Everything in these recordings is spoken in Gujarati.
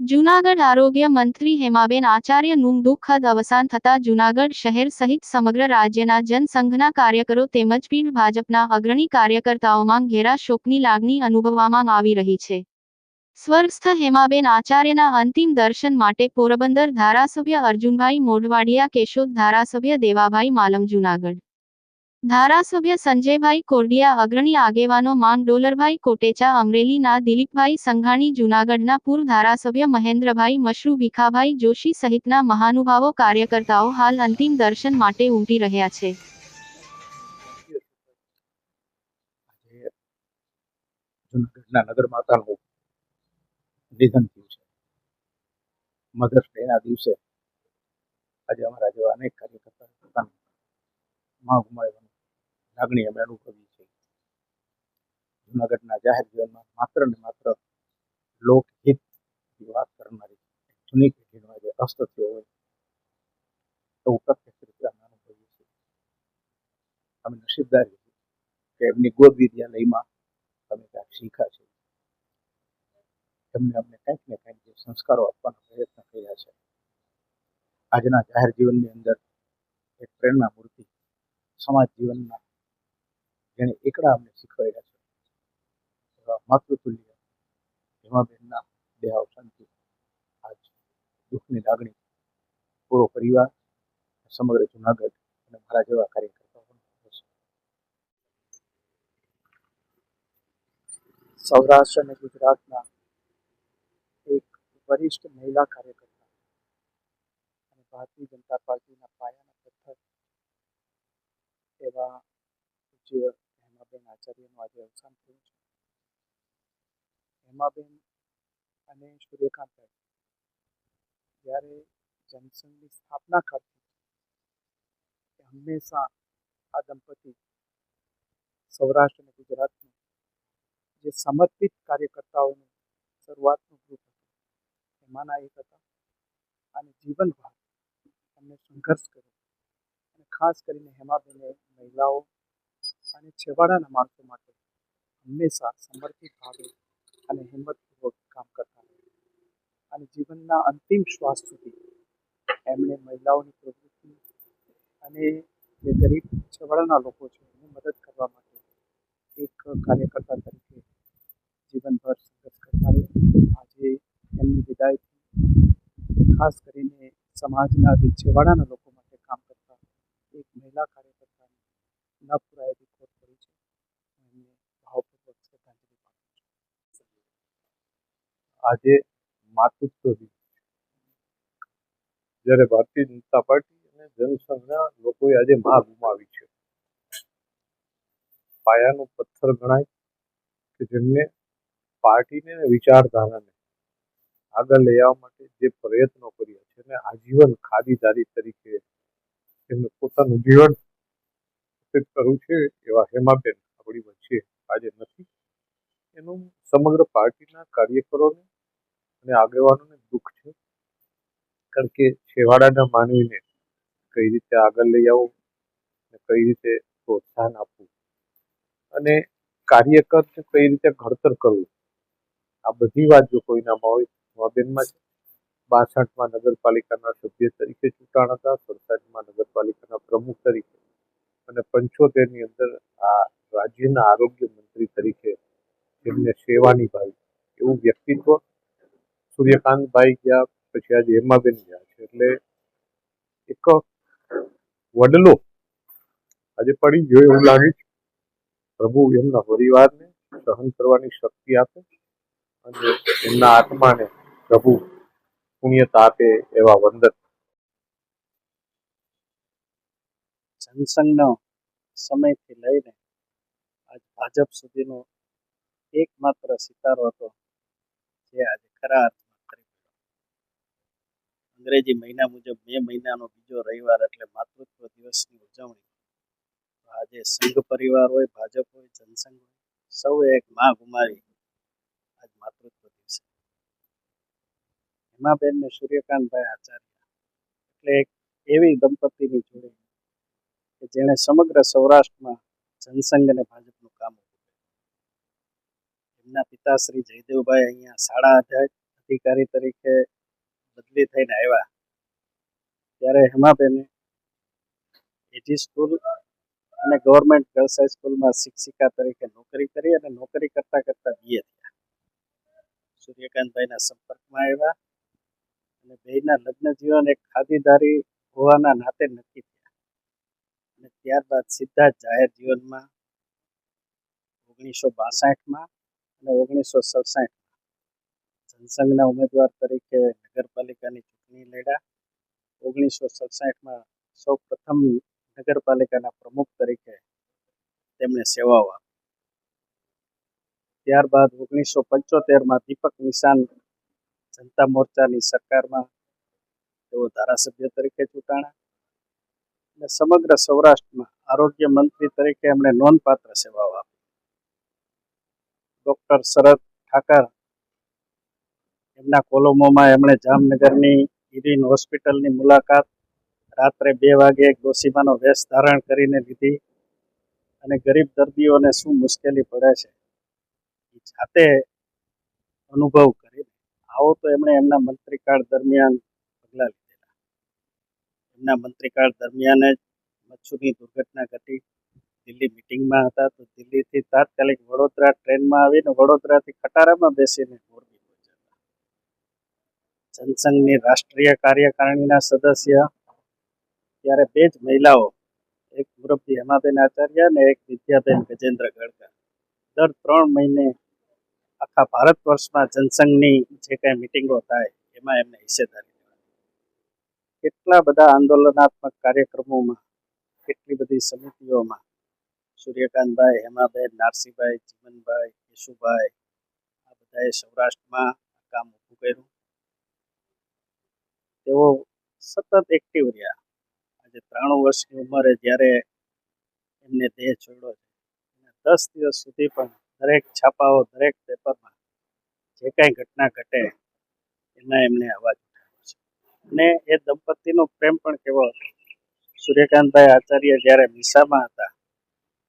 જૂનાગઢ આરોગ્ય મંત્રી હેમાબેન આચાર્યનું દુઃખદ અવસાન થતા જૂનાગઢ શહેર સહિત સમગ્ર રાજ્યના જનસંઘના કાર્યકરો તેમજ પીઢ ભાજપના અગ્રણી કાર્યકર્તાઓમાં ઘેરા શોકની લાગણી અનુભવવામાં આવી રહી છે. સ્વર્ગસ્થ હેમાબેન આચાર્યના અંતિમ દર્શન માટે પોરબંદર ધારાસભ્ય અર્જુનભાઈ મોઢવાડિયા, કેશોદ ધારાસભ્ય દેવાભાઈ માલમ, જૂનાગઢ. ધારાસભ્ય સંજયભાઈ કોરડિયા અગ્રણી આગેવાનો માંગ ડોલરભાઈ કોટેચા, અમરેલીના દિલીપભાઈ સંઘાણી, જૂનાગઢના પૂર્વ ધારાસભ્ય મહેન્દ્રભાઈ મશરૂ, ભીખાભાઈ જોશી સહિતના મહાનુભાવો કાર્યકર્તાઓ હાલ અંતિમ દર્શન માટે ઉમટી રહ્યા છે. માં લાગણી અમે અનુભવી છે જૂનાગઢના જાહેર જીવનમાં માત્ર ને માત્ર લોકહિત વાત કરનારી જૂની પેઢીનો આજે અસ્ત થયો હોય એવું પ્રત્યક્ષ રીતે અમે અનુભવીએ છીએ. અમે નસીબદાર કે એમની ગોદ વિદ્યાલયમાં અમે કાંઈક શીખ્યા છે એમને અમને કંઈક ને કંઈક જે સંસ્કારો આપવાનો પ્રયત્ન કર્યા છે. આજના જાહેર જીવનની અંદર એક પ્રેરણા મૂર્તિ સમાજ જીવનના જેણે એકડા અમને શીખવાડ્યા છે. એવા માતૃતુલ્ય હેમાબેનના દેહ અવસાનથી દુઃખની લાગણી પૂરો પરિવાર સમગ્ર જુનાગઢ અને મારા જેવા કાર્યકર્તાઓ સૌરાષ્ટ્ર અને ગુજરાતના એક વરિષ્ઠ મહિલા કાર્યકર્તા અને ભારતીય જનતા પાર્ટીના પાયાના પથ્થર એવા પૂજ્ય હેમાબેન આચાર્યનું આજે અવસાન થયું છે. હેમાબેન અને સૂર્યકાંતભાઈ જ્યારે જનસંઘની સ્થાપના કરતી હંમેશા આ દંપતી સૌરાષ્ટ્ર અને ગુજરાતનું જે સમર્પિત કાર્યકર્તાઓનું શરૂઆતનું ગ્રુપ હતું, એમાંના એક હતા. અને જીવનભર એમને સંઘર્ષ કર્યો. અને ખાસ કરીને હેમાબેને મહિલાઓ અને છેવાડાના માણસો માટે હંમેશા સમર્પિત ભાવે અને હિંમતપૂર્વક કામ કરતા અને જીવનના અંતિમ શ્વાસ સુધી એમણે મહિલાઓની પ્રવૃત્તિ અને જે ગરીબ છેવાડાના લોકો છે, એને મદદ કરવા માટે એક કાર્યકર્તા તરીકે જીવનભર સંઘર્ષ કરતા રહ્યા આજે એમની વિદાયથી ખાસ કરીને સમાજના જે છેવાડાના લોકો માટે કામ કરતા એક મહિલા કાર્યકર્તાને ન પુરાયેલી ખોટ પડી છે હું એમને ભાવપૂર્વક શ્રદ્ધાંજલિ પાઠવું છું આજે માતૃત્વ દિવસ જ્યારે ભારતીય જનતા પાર્ટી અને જનસંઘના લોકોએ આજે માં ગુમાવી છે. પાયાનો પથ્થર ગણાય કે જેમને પાર્ટીને અને વિચારધારાને આગળ લઈ આવવા માટે જે પ્રયત્નો કર્યા છે અને આજીવન ખાદીદારી તરીકે એમને પોતાનું જીવન કરવું છે એવા હેમાબેન આપણી વચ્ચે આજે નથી. એનું સમગ્ર પાર્ટીના કાર્યકરોને અને આગેવાનોને દુઃખ છે. કારણ કે છેવાડાના માનવીને કઈ રીતે આગળ લઈ આવવું અને કઈ રીતે પ્રોત્સાહન આપવું અને કાર્યકરને કઈ રીતે ઘડતર કરવું, આ બધી વાત જો કોઈનામાં હોય. નવાબેનમાં છે બાસઠમાં નગરપાલિકાના સભ્ય તરીકે ચૂંટાણા હતા, સડસઠમાં નગરપાલિકાના પ્રમુખ તરીકે અને પંચોતેરની અંદર આ રાજ્યના આરોગ્ય મંત્રી તરીકે જેમને સેવા નિભાવી એવું વ્યક્તિત્વ સૂર્યકાંતભાઈ ગયા પછી આજે હેમાબેન ગયા છે. એટલે એક વડલો આજે પડી ગયો એવું લાગે છે. પ્રભુ એમના પરિવારને સહન કરવાની શક્તિ આપે અને એમના આત્માને પ્રભુ પુણ્યતા આપે એવા વંદન. જનસંઘનો સમયથી લઈને આજ ભાજપ સુધીનો એકમાત્ર સિતારો હતો જે આજે ખરા અંગ્રેજી મહિના મુજબ મે મહિનાનો બીજો રવિવાર એટલે માતૃત્વ દિવસની ઉજવણી. આજે સંઘ પરિવાર હોય, ભાજપ હોય, જનસંઘ હોય, સૌએ એક માં ગુમાવી આજ માતૃત્વ દિવસે. હેમાબેન ને સૂર્યકાંતભાઈ આચાર્ય. એટલે એક એવી દંપતીની જોડે કે જેણે સમગ્ર સૌરાષ્ટ્રમાં જનસંઘ અને ભાજપનું કામ એમના પિતાશ્રી જયદેવભાઈ અહીંયા શાળા અધિકારી તરીકે બદલી થઈને આવ્યા. ત્યારે હેમાબેને એજી સ્કૂલ અને ગવર્મેન્ટ ગર્લ્સ હાઈસ્કૂલમાં શિક્ષિકા તરીકે નોકરી કરી અને નોકરી કરતા કરતા બીએ થયા. સૂર્યકાંતભાઈના સંપર્કમાં આવ્યા અને ભાઈના લગ્ન જીવન એક ખાદીદારી હોવાના નાતે નક્કી થયા. અને ત્યારબાદ સીધા જાહેર જીવનમાં ઓગણીસો બાસઠમાં અને ઓગણીસો સડસઠમાં જનસંઘના ઉમેદવાર તરીકે નગરપાલિકાની ચૂંટણી લડ્યા. ઓગણીસો સડસઠમાં સૌ પ્રથમ નગરપાલિકાના પ્રમુખ તરીકે તેમણે સેવાઓ આપી. ત્યારબાદ ઓગણીસો પંચોતેરમાં દીપક નિશાન જનતા મોરચાની સરકારમાં તેઓ ધારાસભ્ય તરીકે ચૂંટાણા. અને સમગ્ર સૌરાષ્ટ્રમાં આરોગ્ય મંત્રી તરીકે એમણે નોંધપાત્ર સેવાઓ આપી. ડોક્ટર શરદ ઠાકર એમના કોલમોમાં એમણે જામનગરની ઇરિન હોસ્પિટલની મુલાકાત રાત્રે બે વાગે એક ડોસીમાનો વેશ ધારણ કરીને લીધી અને ગરીબ દર્દીઓને શું મુશ્કેલી પડે છે એ જાતે અનુભવ કરી આવો તો એમણે એમના મંત્રીકાળ દરમિયાન પગલાં લીધેલા. એમના મંત્રીકાળ દરમિયાન જ મચ્છુની દુર્ઘટના ઘટી. દિલ્હી મિટિંગમાં હતા તો દિલ્હીથી તાત્કાલિક વડોદરા ટ્રેનમાં આવીને વડોદરાથી ખટારામાં બેસીને જનસંઘની રાષ્ટ્રીય કાર્યકારિણીના સદસ્ય, ત્યારે બે જ મહિલાઓ, એક મુરબ્બી હેમાબેન આચાર્ય અને એક વિદ્યાબેન ગજેન્દ્ર ગડકર. દર ત્રણ મહિને આખા ભારત વર્ષમાં જનસંઘની જે કાંઈ મિટિંગો થાય, એમાં એમને હિસ્સેદારી કેટલા બધા આંદોલનાત્મક કાર્યક્રમોમાં, કેટલી બધી સમિતિઓમાં સૂર્યકાંતભાઈ, હેમાબેન, નારસીભાઈ જીવનભાઈ કેશુભાઈ, આ બધાએ સૌરાષ્ટ્રમાં કામ ઊભું કર્યું. તેઓ સતત એક્ટિવ રહ્યા. આજે ત્રાણું વર્ષની ઉંમરે જ્યારે એમને દેહ છોડ્યો અને દસ દિવસ સુધી પણ દરેક છાપાઓ દરેક પેપરમાં જે કાંઈ ઘટના ઘટે એના એમને અવાજ ઉઠાવ્યો છે. અને એ દંપતીનો પ્રેમ પણ કેવો હતો. સૂર્યકાંતભાઈ આચાર્ય જ્યારે મીસામાં હતા,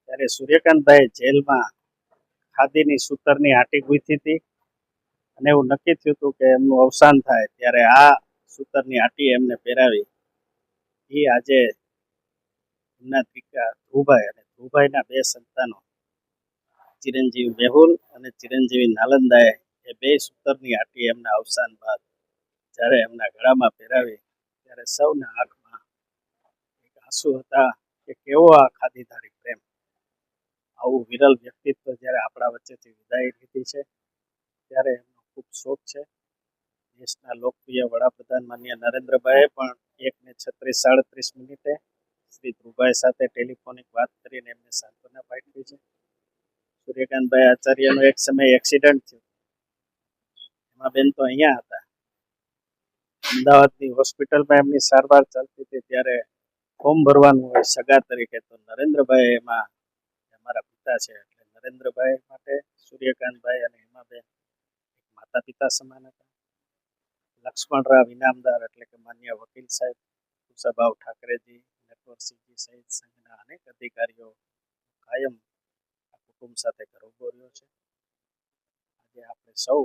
ત્યારે સૂર્યકાંતભાઈ જેલમાં ખાદીની સૂતરની આટી ગૂંથી હતી, અને એવું નક્કી થયું હતું કે એમનું અવસાન થાય ત્યારે આ સૂતરની આટી એમને પહેરાવી. એ આજે એમના દીકરા ધ્રુવભાઈ અને ધ્રુવભાઈના બે સંતાનો, ચિરંજીવી મેહુલ અને ચિરંજીવી નાલંદાએ એ બે સૂતરની આટી એમના અવસાન બાદ જ્યારે એમના ગળામાં પહેરાવી, ત્યારે સૌના આંખમાં એક આંસુ હતા કે કેવો આ ખાદીધારી પ્રેમ. આવું વિરલ વ્યક્તિત્વ જ્યારે આપણા વચ્ચેથી વિદાય લીધી છે, ત્યારે એમનો ખૂબ શોખ છે. દેશના લોકપ્રિય વડાપ્રધાન માન્ય નરેન્દ્રભાઈએ પણ એક ને છત્રીસ સાડત્રીસ મિનિટે શ્રી ધ્રુવભાઈ સાથે ટેલિફોનિક વાત કરીને એમને સાંત્વના પાઠવી છે. સૂર્યકાંતભાઈ આચાર્યનો એક સમય એક્સિડન્ટ થયો. એમાં બેન તો અહીંયા હતા. અમદાવાદની હોસ્પિટલમાં એમની સારવાર ચાલતી હતી ત્યારે ફોર્મ ભરવાનું હોય સગા તરીકે તો નરેન્દ્રભાઈ એમાં અમારા પિતા છે એટલે નરેન્દ્રભાઈ માટે સૂર્યકાંતભાઈ અને હેમાબેન માતા પિતા સમાન હતા. લક્ષ્મણરાવ ઇનામદાર એટલે કે માન્ય વકીલ સાહેબ કુશાભાવ ઠાકરેજી, નટવરસિંહજી સહિત સંઘના અનેક અધિકારીઓ કાયમ આ કુટુંબ સાથે ગૌરવ છે. આજે આપણે સૌ